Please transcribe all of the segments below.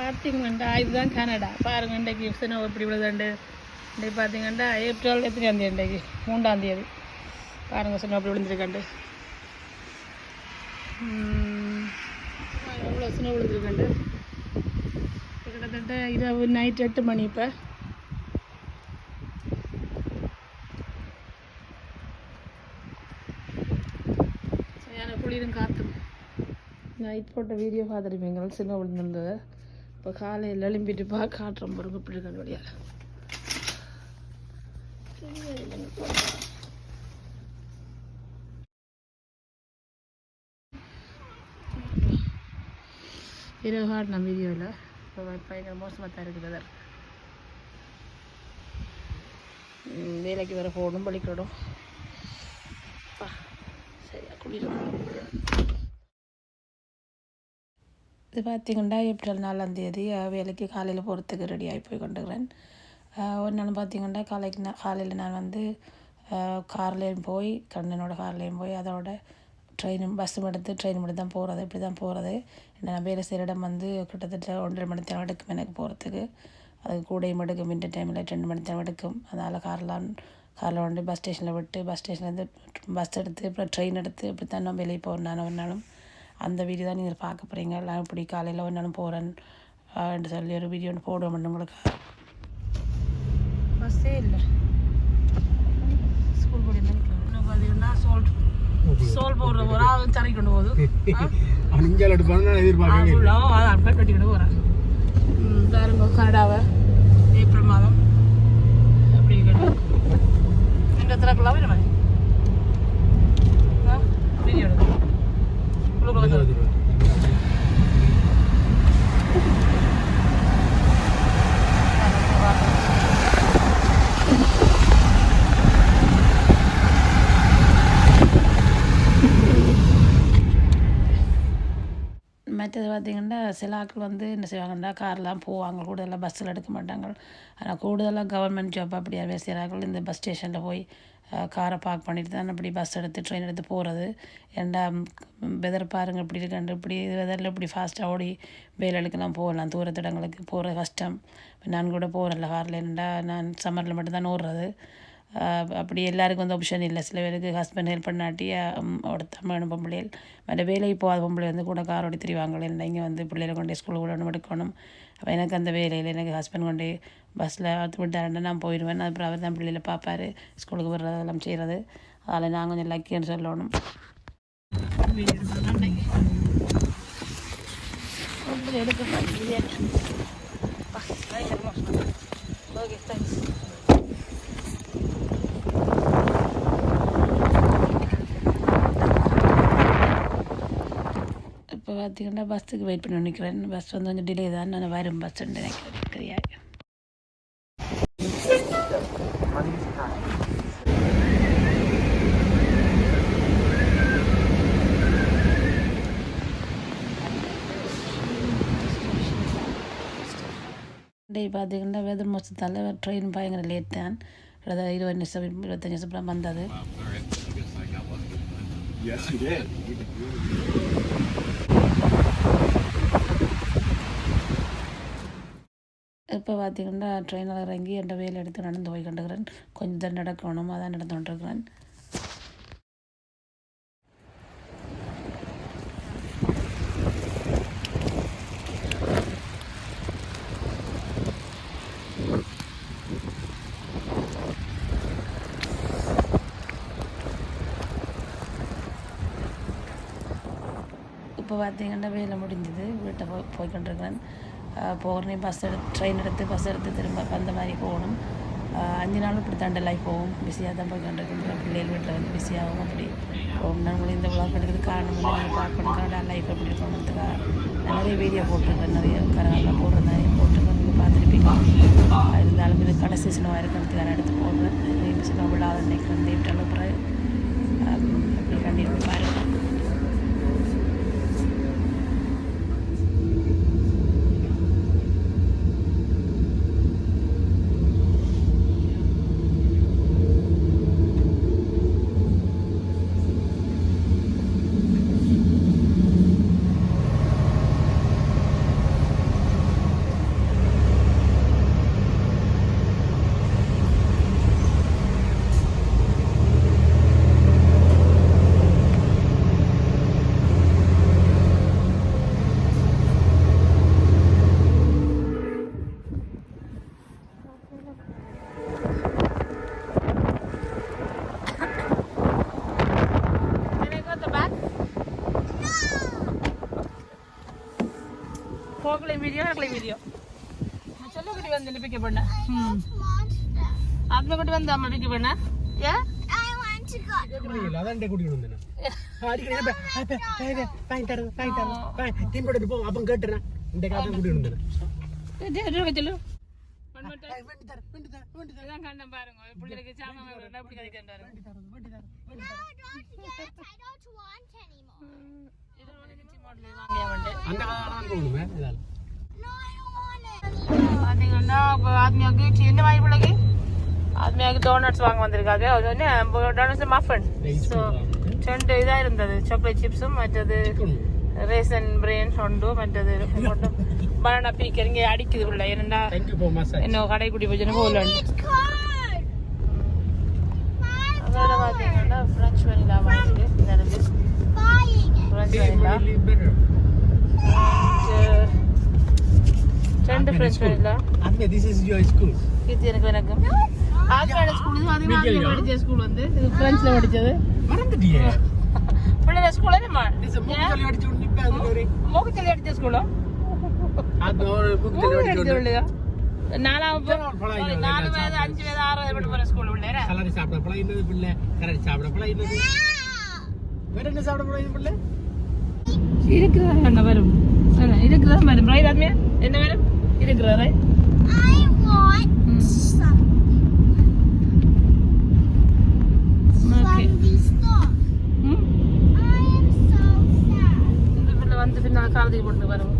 பார்த்தீங்கன்னா இதுதான் கனடா. பாருங்க இன்றைக்கு சின்ன எப்படி விழுதுண்டு இன்றைக்கு பார்த்தீங்கன்னா ஏப்ரல் எத்தனையாம் தேதி இன்றைக்கு? மூன்றாம் தேதி. பாருங்க சினிமா எப்படி விழுந்திருக்காண்டு எவ்வளோ சின்ன விழுந்திருக்காண்டு கிட்டத்தட்ட இரவு நைட் எட்டு மணி இப்போ. சரியான குளிரும் காற்றும் நைட் போட்ட வீடியோ பார்த்துருப்பீங்க சின்ன விழுந்திருந்தது. இப்போ காலையில் எழும்பிட்டு பா காட்டுறோம் பாருங்க இப்படி இருக்க வழியால். இரவு காட்டின வீடியோவில் இப்போ பயங்கர மோசமாக தான் இருக்குது அதர் வேலைக்கு வேறு போகணும் பழிக்கணும் பா சரியா குளிரும். இது பார்த்தீங்கன்னா ஏப்ரல் நாலாம் தேதி வேலைக்கு காலையில் போகிறதுக்கு ரெடி ஆகி போய் கொண்டுக்கிறேன் ஒரு நாள் பார்த்தீங்கன்னா காலைக்கு நான் காலையில் நான் வந்து கார்லேயும் போய் கண்ணனோட கார்லேயும் போய் அதோட ட்ரெயினும் பஸ்ஸும் எடுத்து ட்ரெயின் மட்டும் தான் போகிறது இப்படி தான் போகிறது நான் வேலை செய்கிற இடம் வந்து கிட்டத்தட்ட ஒன்றரை மணி நேரம் எடுக்கும் எனக்கு போகிறதுக்கு அது கூடையும் எடுக்கும் வின்டர் டைமில் ரெண்டு மணி நேரம் எடுக்கும். அதனால் கார்லாம் காரில் கொண்டு பஸ் ஸ்டேஷனில் விட்டு பஸ் ஸ்டேஷன்லேருந்து பஸ் எடுத்து அப்புறம் ட்ரெயின் எடுத்து இப்படி தான் நான் வெளியே போகிறேன் நான் ஒரு நாளும் அந்த வீடியோ தான் நீங்கள் பார்க்க போகிறீங்க எல்லாம் இப்படி காலையில் நாளும் போகிறேன் என்று சொல்லி ஒரு வீடியோ ஒன்று போடுவோம் உங்களுக்கு பஸ்ஸே இல்லை. ஸ்கூல் பார்த்தீங்கன்னா சோல் சோல் போடுற ஒரு ஆள் தறி கொண்டு போகுது. அஞ்சால் இல்லை. ஃபுல்லாக அதை அன்பை கட்டிக்கிட்டு போகிறேன் பாருங்க கனடாவை ஏப்ரல் மாதம். அப்படி கட்டி. இந்த திறக்கலாம் வேணுமா வீடியோ எடுக்கணும் உள்ளுக்குள்ள வந்து மற்றது பார்த்திங்கன்னா சில ஆட்கள் வந்து என்ன செய்வாங்கன்னா கார்லாம் போவாங்க. கூடுதலாக பஸ்ஸில் எடுக்க மாட்டாங்க. ஆனால் கூடுதலாக கவர்மெண்ட் ஜாப் அப்படி யார் செய்கிறார்கள் இந்த பஸ் ஸ்டேஷனில் போய் காரை பார்க் பண்ணிட்டு தான் அப்படி பஸ் எடுத்து ட்ரெயின் எடுத்து போகிறது ஏண்டா வெதர் பாருங்கள் இப்படி இருக்காண்டு இப்படி வெதரில் இப்படி ஃபாஸ்ட்டாக ஓடி வேலைகளுக்கெல்லாம் போகலாம் தூரத்து இடங்களுக்கு போகிற கஷ்டம் நான் கூட போகிறேன்ல காரில் என்னடா நான் சம்மரில் மட்டும்தான் ஓடுறது. அப்படி எல்லாருக்கும் வந்து ஆப்ஷன் இல்லை. சில பேருக்கு ஹஸ்பண்ட் ஹெல்ப் பண்ணாட்டி அவட தமிழ் பொம்பளைகள் மற்ற வேலைக்கு போகாத பொம்பளை வந்து கூட கார் ஓடி திரிவாங்க இல்லை இங்கே வந்து பிள்ளைகளை கொண்டு ஸ்கூலுக்கு விடணும் எடுக்கணும். அப்போ எனக்கு அந்த வேலையில் எனக்கு ஹஸ்பண்ட் கொண்டு பஸ்ஸில் விட்டாருன்னா நான் போயிடுவேன் அப்புறம் அவர் தான் பிள்ளைகளை பார்ப்பாரு ஸ்கூலுக்கு விடுறதெல்லாம் செய்கிறது அதில் நான் கொஞ்சம் லக்கின்னு சொல்லணும் ஓகே தேங்க்ஸ் இப்போ பார்த்தீங்கன்னா பஸ்ஸுக்கு வெயிட் பண்ணி நிற்கிறேன் பஸ் வந்து கொஞ்சம் டிலே தான் நான் வரும் பஸ் நினைக்கிறேன் சரியா டே பார்த்தீங்கன்னா வெதர் மோசத்தால் ட்ரெயின் பயங்கர லேட் தான் அதாவது இருபது நிமிஷம் இருபத்தஞ்சி நிமிஷம் வந்தது Yes, you did. You did really இப்போ பார்த்தீங்கன்னா ட்ரெயினில் இறங்கி என் வேலை எடுத்து நடந்து போய் கண்டுக்கிறேன் கொஞ்சம் தான் நடக்கணும் அதான் நடந்து கொண்டிருக்கிறேன். இப்போ பார்த்தீங்கன்னா வேலை முடிஞ்சது வீட்டை போய் போய்கொண்டிருக்கிறேன் போகிறனே பஸ் எடுத்து ட்ரெயின் எடுத்து பஸ் எடுத்து திரும்ப அந்த மாதிரி போகணும் அஞ்சு நாளும் இப்படி தண்டலாகி லைஃப் போகும் பிஸியாக தான் போய் கண்டிருக்கோம் பிள்ளைகள் வீட்டில் வந்து பிஸியாகவும் அப்படி போகும் நான் இந்த விழா எடுக்கிறது காரணம் வந்து பார்க்கணும் கரெக்டாக லைஃப் எப்படி இருக்கணுன்றதுக்காக நிறைய வீடியோ போட்டிருக்கேன் நிறைய கரகாலில் போடுற நிறைய போட்டிருக்கேன் நீங்கள் பார்த்துருப்பீங்க இருந்தாலும் இது கடைசி சினிமா இருக்கிறதுக்காக எடுத்து போடுறேன் சினிமா சின்ன விழா நினைக்கிறேன் வீட்டில் அனுப்புகிறேன் அப்படி கண்டிப்பாக இப்ப, அப்ப, அப்ப, வாங்கி தரேன், வாங்கி தரேன், வாங்கி, டீம் போட்டு போ, அப்ப கேட்டுறேன். இந்த கூட்டிட்டு வந்தேன். அந்த காலம் போகணுமே பார்த்தீங்கன்னா இப்போ ஆத்மியாவுக்கு என்ன வாங்கி பிள்ளைக்கு ஆத்மியாவுக்கு டோனட்ஸ் வாங்க வந்திருக்காங்க. அது வந்து டோனட்ஸ் மஃபன் ஸோ ரெண்டு இதாக இருந்தது. சாக்லேட் சிப்ஸும் மற்றது ரேசன் பிரெயின் உண்டு மற்றது பனானா பீக்கர் இங்கே அடிக்குது உள்ள. என்னடா என்ன கடைக்குடி போச்சுன்னு போகல. அதோட பார்த்தீங்கன்னா ஃப்ரெஞ்ச் வெனிலா வாங்கிட்டு ஃப்ரெஞ்ச் வெனிலா ரெண்டு ஃப்ரெஞ்ச் வெனிலா அதுமே திஸ் இஸ் யுவர் ஸ்கூல் இது எனக்கு எனக்கு. ஆத்மியோட ஸ்கூல் இது அதே மாதிரி படிச்ச ஸ்கூல் வந்து. இது ஃப்ரெஞ்சில் படிச்சது. மறந்துட்டியே. பிள்ளைங்க ஸ்கூல் என்னம்மா This is மூக்கு தள்ளி அடிச்சு விட்டு நிப்ப அதுல ஒரு. மூக்குத்தள்ளி அடிச்ச ஸ்கூலோ அது ஒரு மூக்கு தள்ளி அடிச்சு பழம் sorry, நாலு வயது அஞ்சு வயது ஆறு வயது படிச்சு போகிற ஸ்கூல் பிள்ளைங்க சலாரி சாப்பிட பழம் இன்னது பிள்ளை. கரடி சாப்பிட பழம் இன்னது வேற என்ன சாப்பிட பழம் இது பிள்ளை என்ன வரும்? என்ன, ரைட் ஆத்மியா என்ன வரும் இருக்கிறதா ரைட் ஓகே ம் இந்த பிள்ளை வந்து பின்னால் காலத்துக்கு போட்டு வரும்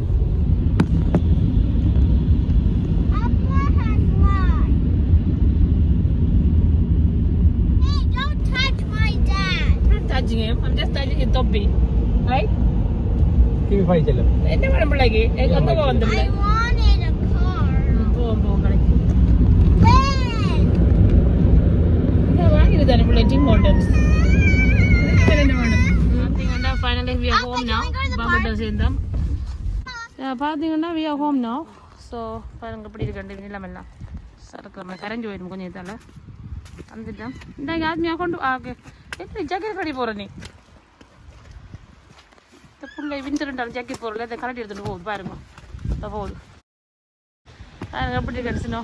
touching him. I'm just touching his toppy. Right? Give five செல்லம் என்ன வேணும் பிள்ளைக்கு எங்க வந்து வந்து பிள்ளை ம், போவோம் போவோம் கடைக்கு இதான் வாங்கிட்டு தானே பிள்ளை டீம் மாடல்ஸ் என்ன வேணும் பார்த்தீங்கன்னா finally we are home now பாம்பட்டை சேர்ந்தோம் பார்த்தீங்கன்னா we are home now so பாருங்க இப்படி இருக்கண்டு நிலமெல்லாம் சரக்கு கரைஞ்சி போயிடும் கொஞ்சம் இதால். வந்துட்டேன் இந்தாங்க ஆத்மியா கொண்டு ஆகே. எப்படி ஜாக்கெட் கடி போகிற நீ? இந்த புள்ள வின்டர் ஜாக்கெட் போகிறல இந்த கரண்டி எடுத்துகிட்டு போகுது பாருங்க. இந்த போகுது பாருங்க எப்படி கிடச்சினோ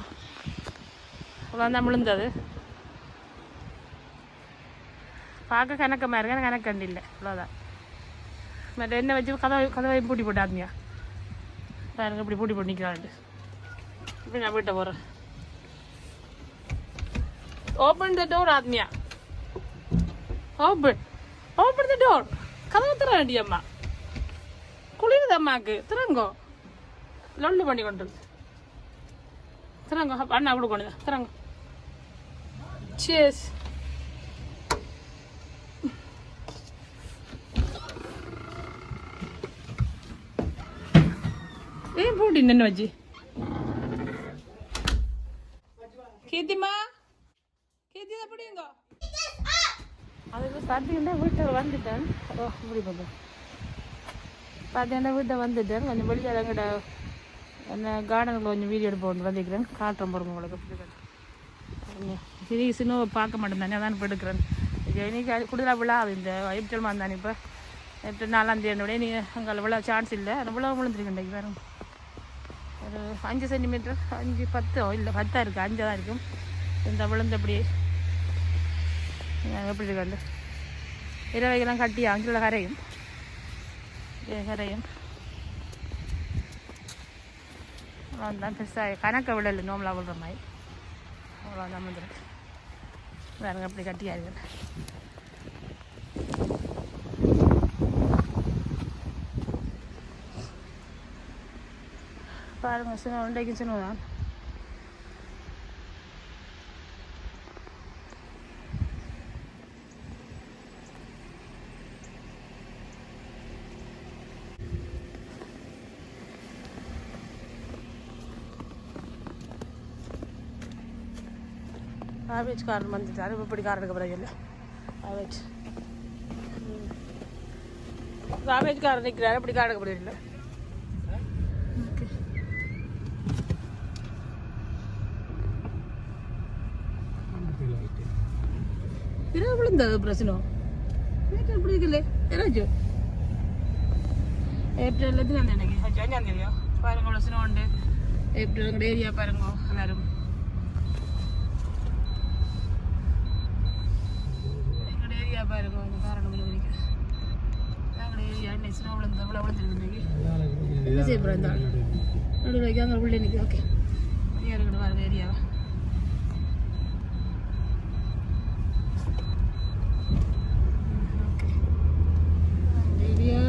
அவ்வளோ தான் விழுந்தது பார்க்க கணக்கமாக இருக்கு. எனக்கு கணக்கு கண்டு இல்லை. அவ்வளோதான் மற்ற என்ன வச்சு கதவை கதவை பூட்டி போட்டு ஆத்மியா. பாருங்க இப்படி பூட்டி போட்டு நிற்கிறான்ட்டு இப்படி நான் வீட்டை போகிறேன் open the door Athmiya. Open open the door கதவை திற அம்மா. குளிருது அம்மாக்கு. திறங்கோ. லொல்லு பண்ணி கொண்டு திறங்கோ. அண்ணா கொடுக்கணும். திறங்கோ. சேஸ் ஏன் பூட்டி நின்று வச்சு? கீர்த்திமா கீர்த்தி அப்படிங்க அதுக்கு பார்த்தீங்கன்னா வீட்டில் வந்துட்டேன். ஓ இப்படி பார்த்தேன் பார்த்தீங்கன்னா வீட்டை வந்துட்டேன். கொஞ்சம் வெளியில் எங்கிட்ட என்ன கார்டனில் கொஞ்சம் வீடியோ எடுப்ப ஒன்று வந்துக்கிறேன் காட்டுறேன் பாருங்க உங்களுக்கு. சீரியஸ் சின்ன பார்க்க மாட்டேன் தானே அதான் இப்போ எடுக்கிறேன். இது இன்னைக்கு கூடுதலாக விழா இந்த ஏப்ரல் மாதம் தானே இப்போ. ஏப்ரல் நாலாம் தேதியோட நீ அங்கே விழா சான்ஸ் இல்லை. அந்த விழா விழுந்துருக்கேன் வேறு ஒரு அஞ்சு சென்டிமீட்டர் அஞ்சு பத்தோ இல்லை பத்தாக இருக்குது அஞ்சு தான் இருக்கும் இந்த விழுந்து அப்படியே. எப்படி இருக்காண்டு இரவைக்கெல்லாம் கட்டி அஞ்சில் கரையும். கரையும். அவ்வளோதான் பெருசாக கணக்கை விடலை நோம்பலாக விடுற மாதிரி. அவ்வளோதான் வந்துருக்கு. வேறு அப்படி கட்டியாக இருக்குது பாருங்க சின்ன உண்டைக்கு சின்னதான் ஆவேஜ் காரன் வந்துட்டார் இப்படி காரனுக்கு பிறகு இல்லை ஆவேஜ் ஆவேஜ் காரன் நிற்கிறாரு இப்படி காரனுக்கு பிறகு இல்லை ஓகே இரவு விழுந்தது பிரச்சனை வீட்டு எப்படி இருக்குல்ல ஏதாச்சும் ஏப்ரல் எத்தனாம் தேதி எனக்கு அஞ்சாம் தேதியோ பாருங்க இவ்வளோ சின்ன உண்டு எப்படி எங்கள் ஏரியா பாருங்க எல்லாரும் எங்களோட ஏரியா பாருங்க இந்த காரணம் விழுவிக்க எங்களோட ஏரியா இன்னைக்கு சின்ன விழுந்து இவ்வளோ விழுந்துருக்கு என்ன செய்ய போகிறேன் இந்த ஆள் நடுவில் வைக்க அங்கே உள்ளே நிற்குது ஓகே ஏரியா இருக்கட்டும் பாருங்க ஏரியாவை ஏரியா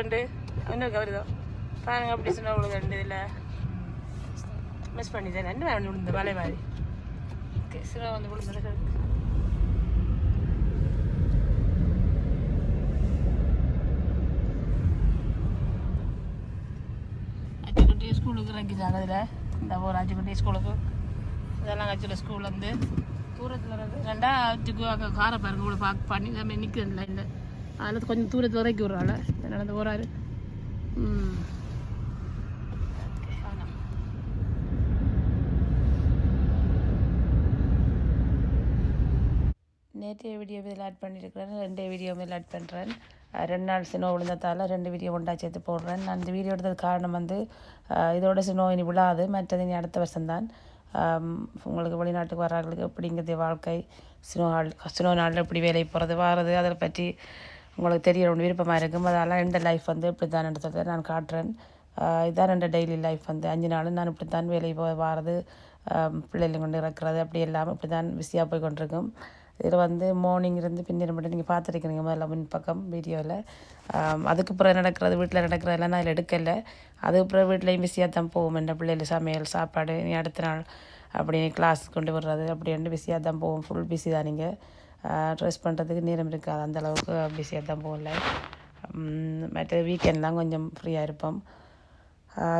அப்படி இன்னும் கவருதோ? பாருங்க அப்படி சின்ன விழுதுண்டு இதில். மிஸ் பண்ணிட்டேன். ரெண்டு வேணும் விழுந்த வலை மாதிரி ஓகே சின்ன வந்து விழுந்து அச்சுக்குட்டி ஸ்கூலுக்கு இறங்கிட்டாங்க இதில். இந்த ஒரு அச்சுக்குட்டி ஸ்கூலுக்கு. இதெல்லாம் அச்சுல ஸ்கூல் வந்து தூரத்தில் இருந்து. ரெண்டா அச்சுக்கு அங்கே காரை பாருங்க கூட பார்க் பண்ணி நம்ம நிற்கிறேன் லைனில் அதனால் கொஞ்சம் தூரத்தில் இறக்கி விட்றாள் அந்த போகிறாரு ம். நேற்றைய வீடியோ இதில் ஆட் பண்ணியிருக்கிறேன். ரெண்டே வீடியோ இதில் ஆட் பண்ணுறேன் ரெண்டு நாள் சினோ விழுந்ததால் ரெண்டு வீடியோ ஒன்றா சேர்த்து போடுறேன். நான் இந்த வீடியோ எடுத்தது காரணம் வந்து இதோட சினோ இனி விழாது. மற்றது இனி அடுத்த வருஷம்தான். உங்களுக்கு வெளிநாட்டுக்கு வர்றவங்களுக்கு எப்படிங்கிறது வாழ்க்கை சினோ நாள் சினோ நாளில் எப்படி வேலைக்கு போகிறது வாரது அதை பற்றி உங்களுக்கு தெரிய ஒன்று விருப்பமாக இருக்கும் அதெல்லாம் எந்த லைஃப் வந்து இப்படி தான் நடத்துறதை நான் காட்டுறேன். இதான் ரெண்டு டெய்லி லைஃப் வந்து. அஞ்சு நாளும் நான் இப்படி தான் வேலை போய் வாரது பிள்ளைகளை கொண்டு இறக்குறது அப்படி எல்லாமே இப்படி தான் பிஸியாக போய் கொண்டிருக்கும். இதில் வந்து மார்னிங் இருந்து பின்னிரம் மட்டும் நீங்கள் பார்த்துருக்கிறீங்க முதல்ல முன் பக்கம் வீடியோவில் அதுக்கு பிறகு நடக்கிறது வீட்டில் நடக்கிறதெல்லாம் நான் அதில் எடுக்கலை. அதுக்கு பிறகு வீட்லேயும் பிஸியாக தான் போகும். என்ன பிள்ளைகள் சமையல் சாப்பாடு நீ அடுத்த நாள் அப்படி கிளாஸ் கொண்டு வர்றது அப்படின்னு பிஸியாக தான் போகும். ஃபுல் பிஸி தான் நீங்கள் ட்ரெஸ் பண்ணுறதுக்கு நேரம் இருக்காது. அந்த அளவுக்கு பிஸியாக தான் போகல. மற்ற வீக்கெண்ட் தான் கொஞ்சம் ஃப்ரீயாக இருப்போம்.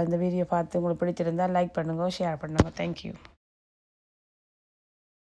இந்த வீடியோ பார்த்து உங்களுக்கு பிடிச்சிருந்தால் லைக் பண்ணுங்க ஷேர் பண்ணுங்க. தேங்க்யூ